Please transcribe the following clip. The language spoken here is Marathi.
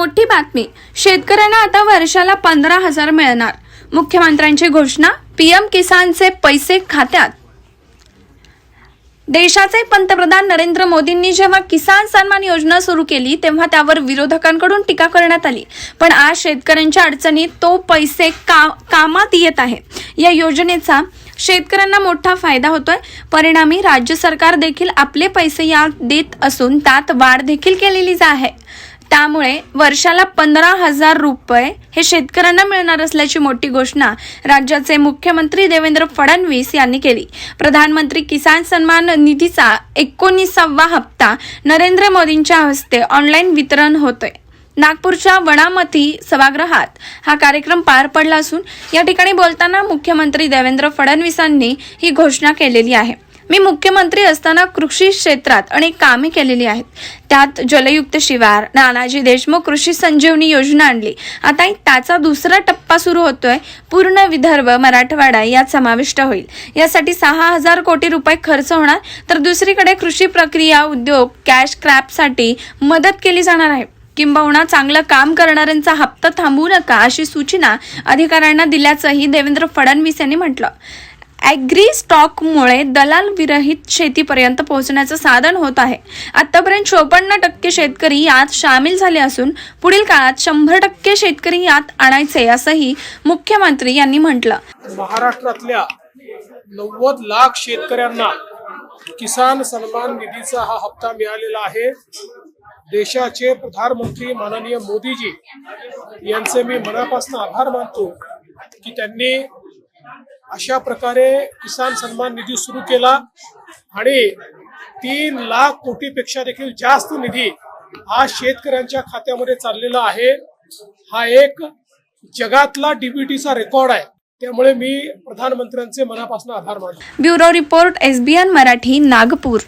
मोठी बातमी. शेतकऱ्यांना आता वर्षाला पंधरा हजार मिळणार. मुख्यमंत्र्यांची घोषणा पीएम किसानचे पैसे खात्यात. देशाचे पंतप्रधान नरेंद्र मोदींनी जेव्हा किसान सन्मान योजना सुरू केली तेव्हा त्यावर विरोधकांकडून टीका करण्यात आली. पण आज शेतकऱ्यांच्या अडचणीत तो पैसे का कामात येत आहे. या योजनेचा शेतकऱ्यांना मोठा फायदा होतोय. परिणामी राज्य सरकार देखील आपले पैसे यात देत असून त्यात वाढ देखील केलेली आहे. त्यामुळे वर्षाला पंधरा हजार रुपये हे शेतकऱ्यांना मिळणार असल्याची मोठी घोषणा राज्याचे मुख्यमंत्री देवेंद्र फडणवीस यांनी केली. प्रधानमंत्री किसान सन्मान निधीचा एकोणीसावा हप्ता नरेंद्र मोदींच्या हस्ते ऑनलाईन वितरण होतोय. नागपूरच्या वणामती सभागृहात हा कार्यक्रम पार पडला असून या ठिकाणी बोलताना मुख्यमंत्री देवेंद्र फडणवीसांनी ही घोषणा केलेली आहे. मी मुख्यमंत्री असताना कृषी क्षेत्रात अनेक कामे केलेली आहेत. त्यात जलयुक्त शिवार नानाजी देशमुख कृषी संजीवनी योजना आणली. आता त्याचा दुसरा टप्पा सुरू होतोय पूर्ण विदर्भ मराठवाडा यात समाविष्ट होईल. यासाठी सहा हजार कोटी रुपये खर्च होणार तर दुसरीकडे कृषी प्रक्रिया उद्योग कॅश क्रॅपसाठी मदत केली जाणार आहे. किंबहुना चांगलं काम करणाऱ्यांचा हप्ता थांबवू नका अशी सूचना अधिकाऱ्यांना दिल्याचंही देवेंद्र फडणवीस यांनी म्हटलं. ॲग्री स्टॉकमुळे दलाल विरहित शेतीपर्यंत पोहोचण्याचं साधन होत आहे. आतापर्यंत चोपन्न टक्के शेतकरी यात सामील झाले असून पुढील काळात शंभर टक्के शेतकरी यात आणायचे असंही मुख्यमंत्री यांनी म्हटलं. महाराष्ट्रातल्या नव्वद लाख शेतकऱ्यांना किसान सन्मान निधीचा हा हप्ता मिळालेला आहे. देशाचे प्रधानमंत्री माननीय मोदीजी यांचे मी मनापासून आभार मानतो की त्यांनी अशा प्रकारे किसान सन्मान निधी सुरू केला आणि तीन लाख कोटीपेक्षा देखील जास्त निधी हा शेतकऱ्यांच्या खात्यामध्ये चाललेला आहे. हा एक जगातला डीबीटीचा रेकॉर्ड आहे. त्यामुळे मी प्रधानमंत्र्यांचे मनापासून आभार मानतो. Bureau report SBN Marathi Nagpur.